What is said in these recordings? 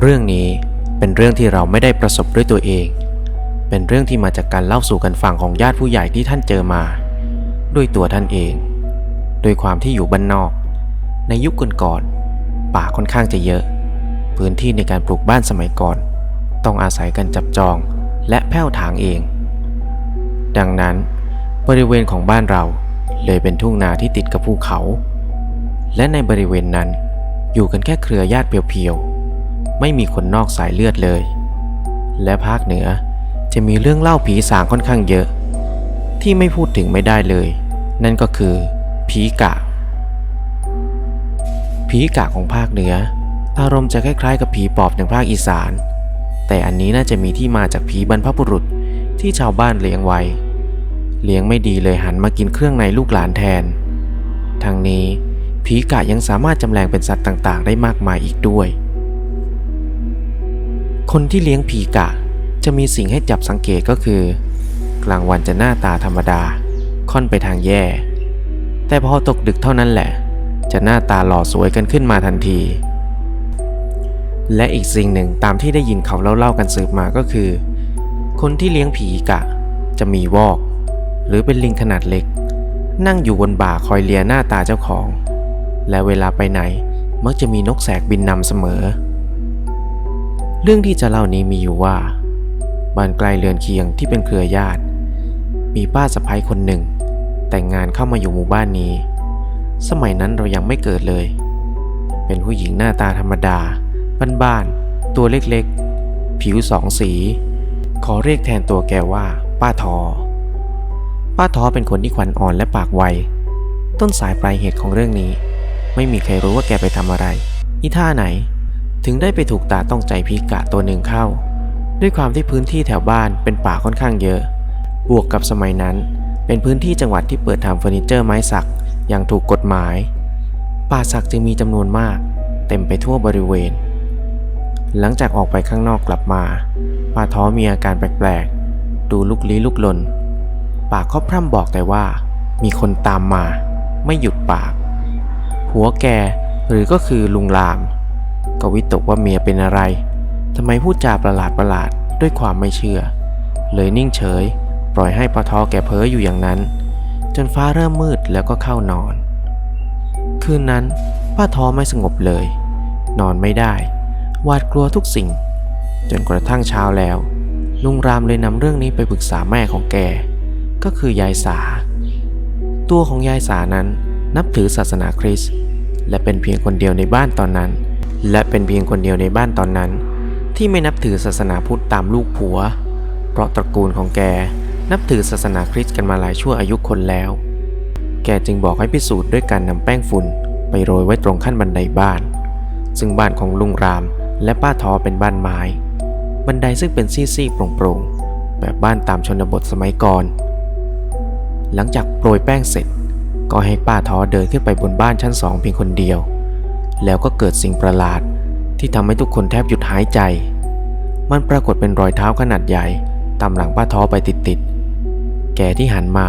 เรื่องนี้เป็นเรื่องที่เราไม่ได้ประสบด้วยตัวเอง เป็นเรื่องที่มาจากการเล่าสู่กันฟังของญาติผู้ใหญ่ที่ท่านเจอมา ด้วยตัวท่านเอง โดยความที่อยู่บ้านนอก ในยุคก่อนๆป่าค่อนข้างจะเยอะ พื้นที่ในการปลูกบ้านสมัยก่อน ต้องอาศัยกันจับจองและแผ้วถางเอง ดังนั้น บริเวณของบ้านเราเลยเป็นทุ่งนาที่ติดกับภูเขา และในบริเวณนั้นอยู่กันแค่เครือญาติเพียวๆ ไม่มีคนนอกสายเลือดเลย และภาคเหนือจะมีเรื่องเล่าผีสางค่อนข้างเยอะ ที่ไม่พูดถึงไม่ได้เลย นั่นก็คือผีกะผีกะของภาคเหนือ อารมณ์จะคล้ายๆ กับผีปอบในภาคอีสาน แต่อันนี้น่าจะมีที่มาจากผีบรรพบุรุษที่ชาวบ้านเลี้ยงไว้ เลี้ยงไม่ดีเลยหันมากินเครื่องในลูกหลานแทน ทั้งนี้ผีกะยังสามารถจำแรงเป็นสัตว์ต่างๆ ได้มากมายอีกด้วย คนที่เลี้ยงผีกะ จะมีสิ่งให้จับสังเกตก็คือ กลางวันจะหน้าตาธรรมดา ค่อนไปทางแย่ แต่พอตกดึกเท่านั้นแหละ จะหน้าตาหล่อสวยกันขึ้นมาทันที และอีกสิ่งหนึ่งตามที่ได้ยินเขาเล่าๆกันสืบมาก็คือ คนที่เลี้ยงผีกะ จะมีวอก หรือเป็นลิงขนาดเล็ก นั่งอยู่บนบ่าคอยเลียหน้าตาเจ้าของ และเวลาไปไหนมักจะมีนกแสกบินนำเสมอ เรื่องที่จะเล่านี้มีอยู่ว่าบ้านใกล้เรือนเคียงที่เป็นเครือญาติ มีป้าสะพ้ยคนหนึ่ง แต่งงานเข้ามาอยู่หมู่บ้านนี้ สมัยนั้นเรายังไม่เกิดเลย เป็นผู้หญิงหน้าตาธรรมดา บ้านๆ ตัวเล็กๆ ผิวสองสี ขอเรียกแทนตัวแกว่า ป้าทอ ป้าทอเป็นคนที่ขวัญอ่อนและปากไว ต้นสายปลายเหตุของเรื่องนี้ ไม่มีใครรู้ว่าแกไปทำอะไรอีท่าไหน ถึงได้ไปถูกตาต้องใจพีกะตัวหนึ่งเข้า ด้วยความที่พื้นที่แถวบ้านเป็นป่าค่อนข้างเยอะ บวกกับสมัยนั้น เป็นพื้นที่จังหวัดที่เปิดทำเฟอร์นิเจอร์ไม้สักอย่างถูกกฎหมาย ป่าสักจึงมีจำนวนมาก เต็มไปทั่วบริเวณ หลังจากออกไปข้างนอกกลับมาป้าท้อมีอาการแปลกๆ ดูลุกลี้ลุกลน ปากก็พร่ำบอกแต่ว่า มีคนตามมา ไม่หยุดปาก หัวแกหรือก็คือลุงลาม ก็วิตกว่าเมียเป็นอะไรทำไมพูดจาประหลาดประหลาดด้วยความไม่เชื่อ เลยนิ่งเฉย ปล่อยให้ป้าทอแกเพ้ออยู่อย่างนั้น จนฟ้าเริ่มมืดแล้วก็เข้านอน คืนนั้นป้าท้อไม่สงบเลย นอนไม่ได้หวาดกลัวทุกสิ่ง จนกระทั่งเช้าแล้ว ลุงรามเลยนำเรื่องนี้ไปปรึกษาแม่ของแก ก็คือยายสา ตัวของยายสานั้นนับถือศาสนาคริสต์และเป็นเพียงคนเดียวในบ้านตอนนั้น และเป็นเพียงคนเดียวในบ้านตอนนั้น ที่ไม่นับถือศาสนาพุทธตามลูกผัว เพราะตระกูลของแกนับถือศาสนาคริสต์กันมาหลายชั่วอายุคนแล้ว แกจึงบอกให้พิสูจน์ด้วยการนำแป้งฝุ่นไปโรยไว้ตรงขั้นบันไดบ้าน ซึ่งบ้านของลุงรามและป้าทอเป็นบ้านไม้ บันไดซึ่งเป็นซี่ๆโปร่งๆ แบบบ้านตามชนบทสมัยก่อน หลังจากโปรยแป้งเสร็จ ก็ให้ป้าทอเดินขึ้นไปบนบ้านชั้นสองเพียงคนเดียว แล้วก็เกิดสิ่งประหลาด ที่ทำให้ทุกคนแทบหยุดหายใจ มันปรากฏเป็นรอยเท้าขนาดใหญ่ตามหลังป้าท้อไปติดๆ แกที่หันมา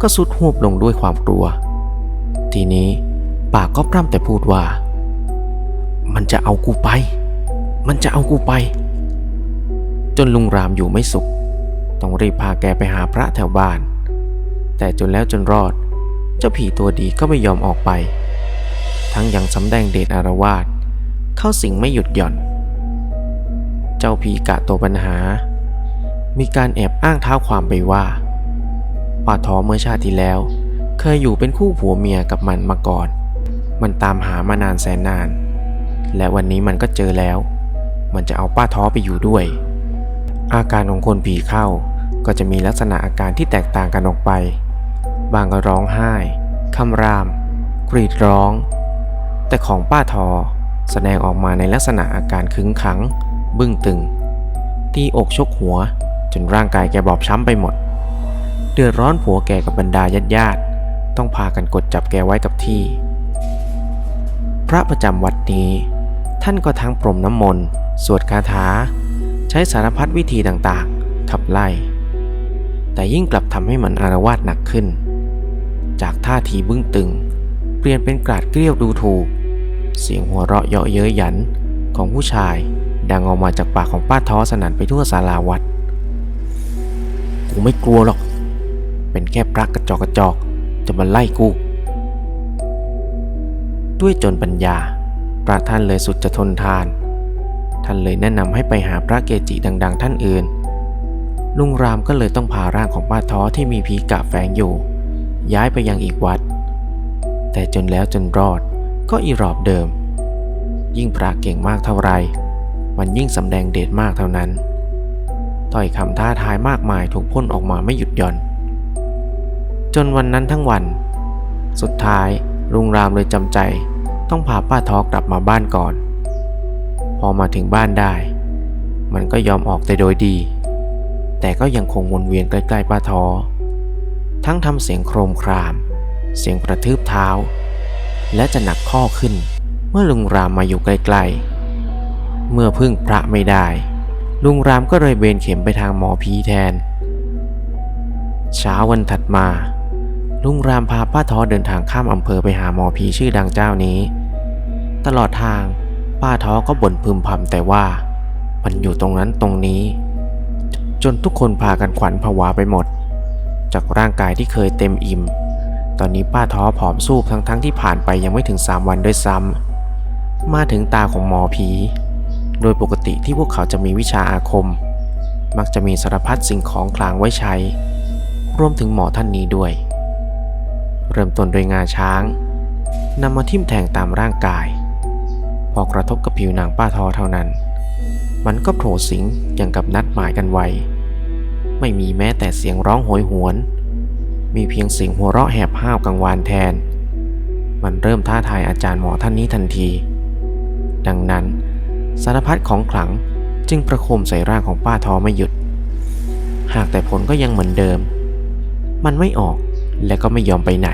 ก็สุดหูบลงด้วยความกลัว ทีนี้ปากก็พร่ำแต่พูดว่า มันจะเอากูไป มันจะเอากูไป จนลุงรามอยู่ไม่สุข ต้องรีบพาแกไปหาพระแถวบ้าน แต่จนแล้วจนรอด เจ้าผีตัวดีก็ไม่ยอมออกไป ทั้งยังสำแดงเดชอารวาสเข้าสิงไม่หยุดหย่อน เจ้าผีกะตัวปัญหา มีการแอบอ้างเท้าความไปว่าป้าทอเมื่อชาติที่แล้ว เคยอยู่เป็นคู่ผัวเมียกับมันมาก่อน มันตามหามานานแสนนาน และวันนี้มันก็เจอแล้ว มันจะเอาป้าท้อไปอยู่ด้วย อาการของคนผีเข้าก็จะมีลักษณะอาการที่แตกต่างกันออกไป บางก็ร้องไห้ คำราม กรีดร้อง แต่ของป้าทอแสดงออกมาในลักษณะอาการขึงขัง บึ้งตึง ตีอกชกหัว จนร่างกายแกบอบช้ำไปหมด เดือดร้อนผัวแกกับบรรดาญาติญาติต้องพากันกดจับแกไว้กับที่ พระประจำวัดนี้ท่านก็ทั้งปรมน้ำมนต์ สวดคาถา ใช้สารพัดวิธีต่างๆ ขับไล่ แต่ยิ่งกลับทำให้มันอารวาสหนักขึ้น จากท่าทีบึ้งตึง ปลี่ยนเป็นกราดเกลี้ยวดูถูก เสียงหัวเราะเยาะเย้ยหยันของผู้ชายดังออกมาจากปากของป้าท้อสนั่นไปทั่วศาลาวัด กูไม่กลัวหรอก เป็นแค่พระกระจอกกระจอกจะมาไล่กู ด้วยจนปัญญา พระท่านเลยสุดจะทนทาน ท่านเลยแนะนำให้ไปหาพระเกจิดัง ๆ ท่านอื่น ลุงรามก็เลยต้องพาร่างของป้าท้อที่มีผีกะแฝงอยู่ ย้ายไปยังอีกวัด แต่จนแล้วจนรอด ก็อีรอบเดิม ยิ่งพระเก่งมากเท่าไร มันยิ่งสำแดงเดชมากเท่านั้นถ้อยคำท้าทายมากมายถูกพ่นออกมาไม่หยุดหย่อน จนวันนั้นทั้งวัน สุดท้ายลุงรามเลยจำใจ ต้องพาป้าทอกลับมาบ้านก่อน พอมาถึงบ้านได้ มันก็ยอมออกแต่โดยดี แต่ก็ยังคงวนเวียนใกล้ๆป้าทอ ทั้งทำเสียงโครมคราม เสียงกระทืบเท้า และจะหนักข้อขึ้น เมื่อลุงรามมาอยู่ใกล้ๆ เมื่อพึ่งพระไม่ได้ ลุงรามก็เลยเบนเข็มไปทางหมอผีแทน เช้าวันถัดมา ลุงรามพาป้าทอเดินทางข้ามอำเภอไปหาหมอผีชื่อดังเจ้านี้ ตลอดทางป้าทอก็บ่นพึมพำแต่ว่ามันอยู่ตรงนั้นตรงนี้ จนทุกคนพากันขวัญผวาไปหมด จากร่างกายที่เคยเต็มอิ่ม ตอนนี้ป้าท้อผอมสูบทั้งๆทที่ผ่านไปยังไม่ถึง 3 วันด้วยซ้ำ มาถึงตาของหมอผี โดยปกติที่พวกเขาจะมีวิชาอาคม มักจะมีสารพัดสิ่งของคลางไว้ใช้ รวมถึงหมอท่านนี้ด้วย เริ่มต้นโดยงาช้างนำมาทิ่มแทงตามร่างกาย พอกระทบกับผิวหนังป้าท้อเท่านั้น มันก็โผล่สิงอย่างกับนัดหมายกันไว้ ไม่มีแม้แต่เสียงร้องโหยหวน มีเพียงเสียงหัวเราะแหบห้าวกังวานแทน มันเริ่มท้าทายอาจารย์หมอท่านนี้ทันที ดังนั้น สารพัดของขลังจึงประโคมใส่ร่างของป้าทอไม่หยุด หากแต่ผลก็ยังเหมือนเดิม มันไม่ออกและก็ไม่ยอมไปไหน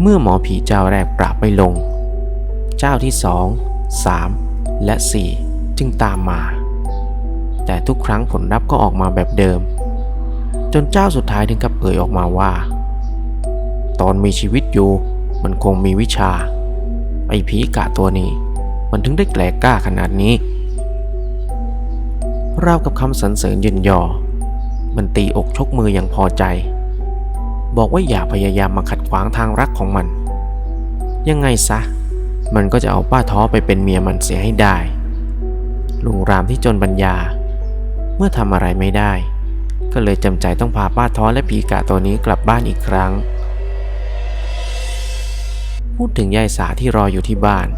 เมื่อหมอผีเจ้าแรกปราบไม่ลง เจ้าที่สองสามและสี่จึงตามมา แต่ทุกครั้งผลลัพธ์ก็ออกมาแบบเดิม จนเจ้าสุดท้ายถึงกับเอ่ยออกมาว่า ตอนมีชีวิตอยู่มันคงมีวิชา ไอ้ผีกะตัวนี้ มันถึงได้แกลกกล้าขนาดนี้ราวกับคำสรรเสริญเยินยอ มันตีอกชกมืออย่างพอใจ บอกว่าอย่าพยายามมาขัดขวางทางรักของมัน ยังไงซะ มันก็จะเอาป้าท้อไปเป็นเมียมันเสียให้ได้ ลุงรามที่จนปัญญา เมื่อทำอะไรไม่ได้ ก็เลยจำใจต้องพาป้าท้อและผีกะตัวนี้กลับบ้านอีกครั้ง พูดถึงยายสาที่รออยู่ที่บ้าน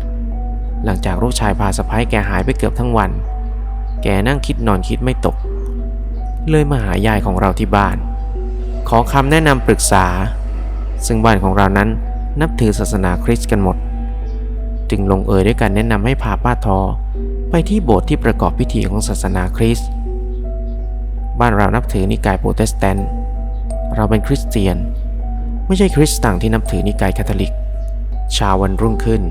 หลังจากลูกชายพาสะพ้ายแกหายไปเกือบทั้งวัน แกนั่งคิดนอนคิดไม่ตก เลยมาหายายของเราที่บ้าน ขอคำแนะนำปรึกษา ซึ่งบ้านของเรานั้นนับถือศาสนาคริสต์กันหมด จึงลงเอยด้วยการแนะนำให้พาป้าทอไปที่โบสถ์ที่ประกอบพิธีของศาสนาคริสต์ บ้านเรานับถือนิกายโปรเตสแตนต์ เราเป็นคริสเตียน ไม่ใช่คริสต์ต่างที่นับถือนิกายคาทอลิก ชาวันรุ่งขึ้น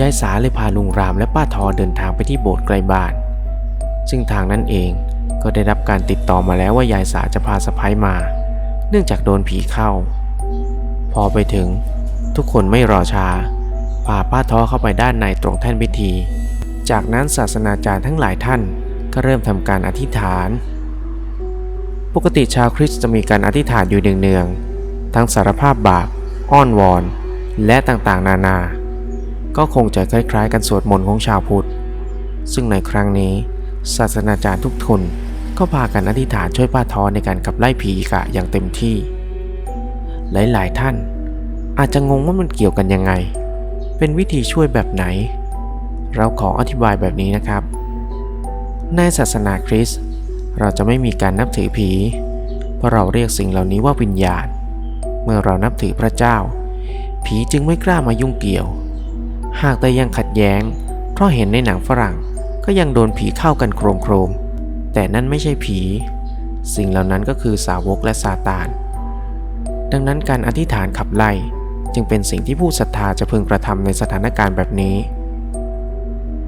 ยายสาเลยพาลุงรามและป้าทอเดินทางไปที่โบสถ์ไกลบ้าน ซึ่งทางนั้นเองก็ได้รับการติดต่อมาแล้วว่ายายสาจะพาสะพ้ายมา เนื่องจากโดนผีเข้า พอไปถึง ทุกคนไม่รอช้าพาป้าท้อเข้าไปด้านในตรงแท่นพิธี จากนั้นศาสนาจารย์ทั้งหลายท่านก็เริ่มทำการอธิษฐาน ปกติชาวคริสต์จะมีการอธิษฐานอยู่เนืองๆ ทั้งสารภาพบาป อ้อนวอน และต่างๆ นานา ก็คงจะคล้ายๆ กันสวดมนต์ของชาวพุทธ ซึ่งในครั้งนี้ ศาสนาจารย์ทุกคนก็พากันอธิษฐานช่วยป้าทอในการขับไล่ผีกะอย่างเต็มที่ หลายๆ ท่าน อาจจะงงว่ามันเกี่ยวกันยังไง เป็นวิธีช่วยแบบไหน เราขออธิบายแบบนี้นะครับ ในศาสนาคริสต์ เราจะไม่มีการนับถือผี เพราะเราเรียกสิ่งเหล่านี้ว่าวิญญาณ เมื่อเรานับถือพระเจ้า ผีจึงไม่กล้ามายุ่งเกี่ยว หากแต่ยังขัดแย้ง เพราะเห็นในหนังฝรั่งก็ยังโดนผีเข้ากันโครมโครม แต่นั่นไม่ใช่ผี สิ่งเหล่านั้นก็คือสาวกและซาตาน ดังนั้นการอธิษฐานขับไล่จึงเป็นสิ่งที่ผู้ศรัทธาจะพึงกระทำในสถานการณ์แบบนี้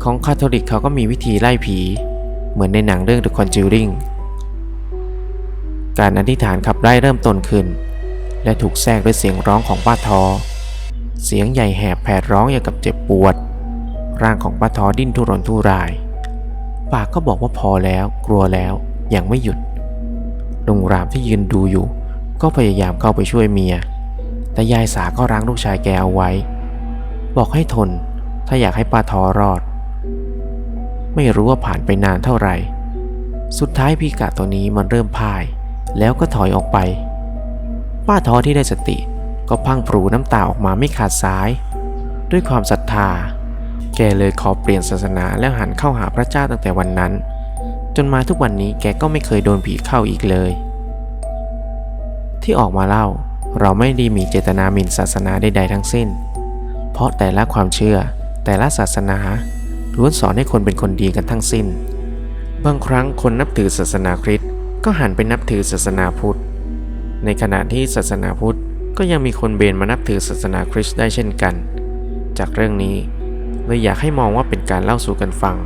ของคาทอลิกเขาก็มีวิธีไล่ผี เหมือนในหนังเรื่อง The Conjuring การอธิษฐานขับไล่เริ่มต้นขึ้น และถูกแทรกด้วยเสียงร้องของป้าทอ เสียงใหญ่แหบแผดร้องอย่างกับเจ็บปวด ร่างของป้าทอดิ้นทุรนทุราย ปากก็บอกว่าพอแล้วกลัวแล้วยังไม่หยุดลุงรามที่ยืนดูอยู่ ก็พยายามเข้าไปช่วยเมีย แต่ยายสาก็รั้งลูกชายแกเอาไว้ บอกให้ทน ถ้าอยากให้ป้าทอรอด ไม่รู้ว่าผ่านไปนานเท่าไหร่ สุดท้ายพีกะตัวนี้มันเริ่มพ่าย แล้วก็ถอยออกไป ป้าทอที่ได้สติก็พังพรูน้ำตาออกมาไม่ขาดสาย ด้วยความศรัทธา แกเลยขอเปลี่ยนศาสนาแล้วหันเข้าหาพระเจ้าตั้งแต่วันนั้น จนมาทุกวันนี้แกก็ไม่เคยโดนผีเข้าอีกเลย ที่ออกมาเล่าเราไม่ได้มีเจตนาหมิ่นศาสนาใดๆทั้งสิ้น เพราะแต่ละความเชื่อแต่ละศาสนา ล้วนสอนให้คนเป็นคนดีกันทั้งสิ้น บางครั้งคนนับถือศาสนาคริสต์ก็หันไปนับถือศาสนาพุทธ ในขณะที่ศาสนาพุทธก็ยังมีคนเบนมานับถือศาสนาคริสต์ได้เช่นกัน จากเรื่องนี้เลยอยากให้มองว่าเป็นการเล่าสู่กันฟัง